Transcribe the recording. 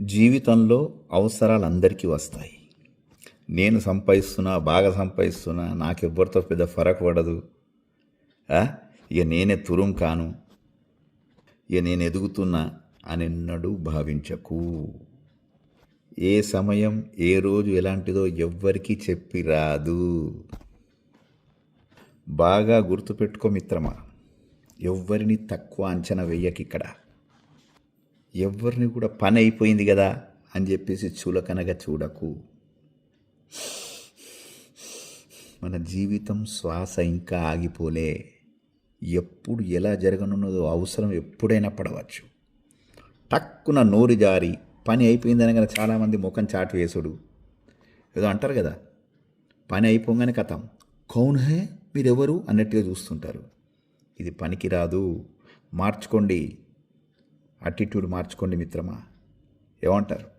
జీవితంలో అవసరాలు అందరికీ వస్తాయి. నేను సంపాదిస్తున్నా బాగా సంపాదిస్తున్నా నాకెవ్వరితో పెద్ద ఫరక్ పడదు. ఇక నేనే తురుం కాను. ఇక నేను ఎదుగుతున్నా అని భావించకు. ఏ సమయం ఏ రోజు ఎలాంటిదో ఎవ్వరికీ చెప్పి రాదు. బాగా గుర్తుపెట్టుకో మిత్రమా. ఎవ్వరిని తక్కువ అంచనా వేయకిక్కడ. ఎవరిని కూడా పని అయిపోయింది కదా అని చెప్పేసి చులకనగా చూడకు. మన జీవితం శ్వాస ఇంకా ఆగిపోలే. ఎప్పుడు ఎలా జరగనున్నదో అవసరం ఎప్పుడైనా పడవచ్చు. టక్కున నోరు జారి పని అయిపోయిందని కదా చాలామంది ముఖం చాటు వేసుడు. ఏదో అంటారు కదా పని అయిపోగానే కథం. కౌన్ హే? మీరెవరు? అన్నట్టుగా చూస్తుంటారు. ఇది పనికి రాదు మార్చుకోండి. అటిట్యూడ్ మార్చుకోండి మిత్రమా. ఏమంటారు?